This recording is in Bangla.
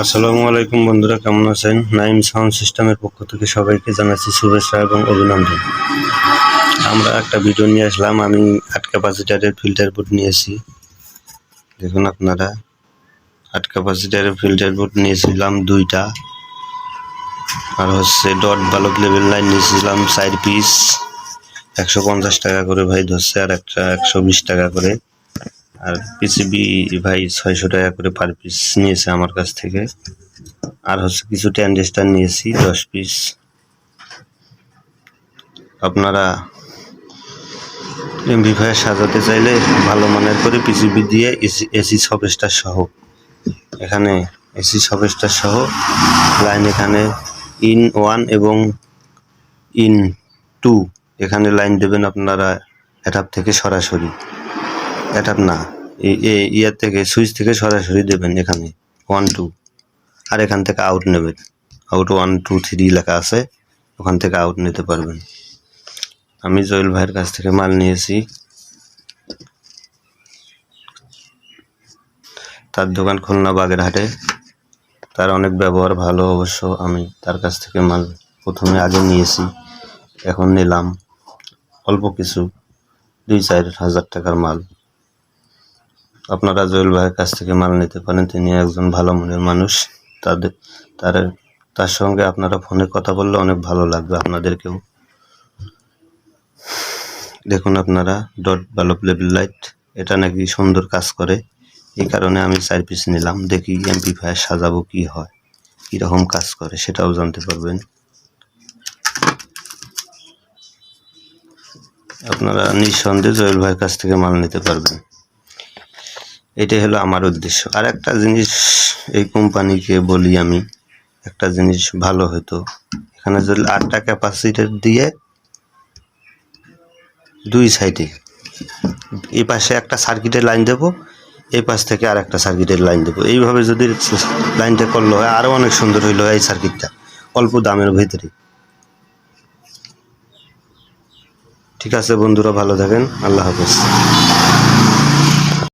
আসসালামু আলাইকুম বন্ধুরা, কেমন আছেন? নাইম সাউন্ড সিস্টেমের পক্ষ থেকে সবাইকে জানাচ্ছি শুভেচ্ছা এবং অভিনন্দন। আমরা একটা ভিডিও নিয়ে আসলাম, আমি আট ক্যাপাসিটারের ফিল্টার বোর্ড নিয়েছি। দেখুন আপনারা আট ক্যাপাসিটারের ফিল্টার বোর্ড নিয়েছিলাম দুইটা। আর হচ্ছে ডট বালক লেভেল লাইন নিয়েছিলাম চার পিস একশো পঞ্চাশ টাকা করে ভাই ধরছে, আর একটা একশো বিশ টাকা করে। আর পিসিবি ভাই ছয়শো টাকা করে পার পিস নিয়েছে আমার কাছ থেকে। আর হচ্ছে কিছু ট্যান্ডেস্টার নিয়েছি, দশ পিস আপনারা এমবিফায়ার সাজাতে চাইলে ভালো মানের করে পিসিবি দিয়ে এসি এসি সবেস্টার সহ। এখানে এসি সবেস্টার সহ লাইন এখানে ইন ওয়ান এবং ইন টু এখানে লাইন দেবেন আপনারা এটাপ থেকে সরাসরি। এটাপ না। ইয়ার থেকে সুইচ থেকে সরাসরি দেবেন এখানে। ওয়ান টু আর এখান থেকে আউট নেবেন। আউট ওয়ান টু থ্রি লেখা আছে। ওখান থেকে আউট নিতে পারবেন। আমি জয়েল ভাইয়ের কাছ থেকে মাল নিয়েছি। তার দোকান খুলনা বাগেরহাটে। তার অনেক ব্যবহার ভালো অবশ্য। আমি তার কাছ থেকে মাল প্রথমে আগে নিয়েছি। এখন নিলাম। অল্প কিছু, দুই, চার হাজার টাকার মাল। আপনারা জয়েল ভাইয়ের কাছ থেকে মাল নিতে পারেন। তিনি একজন ভালো মনের মানুষ। তাদের, তার তার সঙ্গে আপনারা ফোনে কথা বললে অনেক ভালো লাগবে আপনাদেরকেও। দেখুন আপনারা, ডট বালব লেভেল লাইট, এটা নাকি সুন্দর কাজ করে। এই কারণে আমি চার পিস নিলাম। দেখি এমপিফায়ার সাজাবো কি হয়, কীরকম কাজ করে, সেটাও জানতে পারবেন। আপনারা নিঃসন্দেহে জয়েল ভাইয়ের কাছ থেকে মাল নিতে পারবেন। এটাই হলো আমার উদ্দেশ্য। আর একটা জিনিস এই কোম্পানিকে বলি আমি, একটা জিনিস ভালো হতো। এখানে যদি আটটা ক্যাপাসিটার দিয়ে দুই সাইডে এই পাশে একটা সার্কিটের লাইন দেবো, এই পাশ থেকে আর একটা সার্কিটের লাইন দেবো। এইভাবে যদি লাইনটা করল হয় আরও অনেক সুন্দর হইল এই সার্কিটটা, অল্প দামের ভিতরে। ঠিক আছে বন্ধুরা, ভালো থাকেন, আল্লাহ হাফেজ।